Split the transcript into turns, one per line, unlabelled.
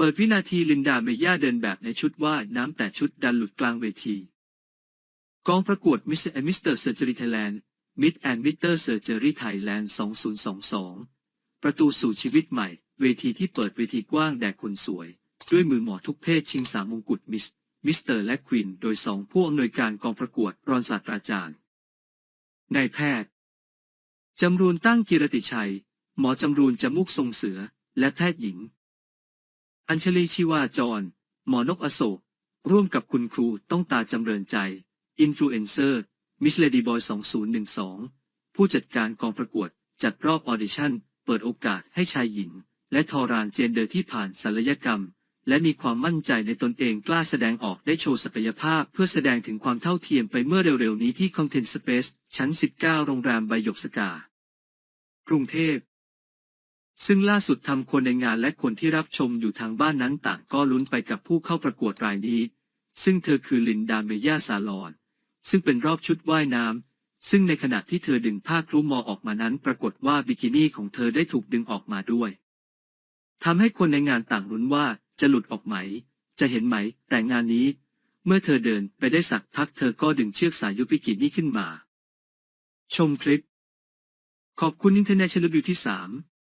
เปิดวินาทีลินดาเมย่าเดินแบบในชุดว่ายน้ำแต่ชุดดันหลุดกลางเวที กองประกวด Miss and Mr. Surgery Thailand Mid and Mr. Surgery Thailand 2022 ประตูสู่ชีวิตใหม่ เวทีที่เปิดเวทีกว้างแด่คนสวย ด้วยมือหมอทุกเพศชิงสามมงกุฎมิส มิสเตอร์และควีนโดยสองผู้อำนวยการกองประกวดรองศาสตราจารย์นายแพทย์จำรูนตั้งกิรติชัย หมอจำรูนจมุกทรงเสือ และแพทย์หญิง อัญชลีชีวาจร หมอนกอโศก ร่วมกับคุณครูต้องตาจำเริญใจ อินฟลูเอนเซอร์ มิสเลดี้บอย 2012 ผู้จัดการกองประกวด จัดรอบออดิชั่น เปิดโอกาสให้ชายหญิง และทอรานเจนเดอร์ที่ผ่านศัลยกรรม และมีความมั่นใจในตนเองกล้าแสดงออกได้โชว์ศักยภาพ เพื่อแสดงถึงความเท่าเทียมไปเมื่อเร็วๆนี้ที่ Content Space ชั้น 19 โรงแรมใบหยกสกากรุงเทพ ซึ่งล่าสุดทำคนในงานและคนที่รับชมอยู่ทางบ้านนั้นต่างก็ลุ้นไปกับผู้เข้าประกวดรายนี้ ซึ่งเธอคือลินดาเมย่าซาลอน ซึ่งเป็นรอบชุดว่ายน้ำ ซึ่งในขณะที่เธอดึงผ้าคลุมมอออกมานั้น ปรากฏว่าบิกินี่ของเธอได้ถูกดึงออกมาด้วยทำให้คนในงานต่างลุ้นว่าจะหลุดออกไหม จะเห็นไหม แต่งานนี้ เมื่อเธอเดินไปได้สักพักเธอก็ดึงเชือกสายยุบิกินี่ขึ้นมา ชมคลิป ขอบคุณ International Beauty 3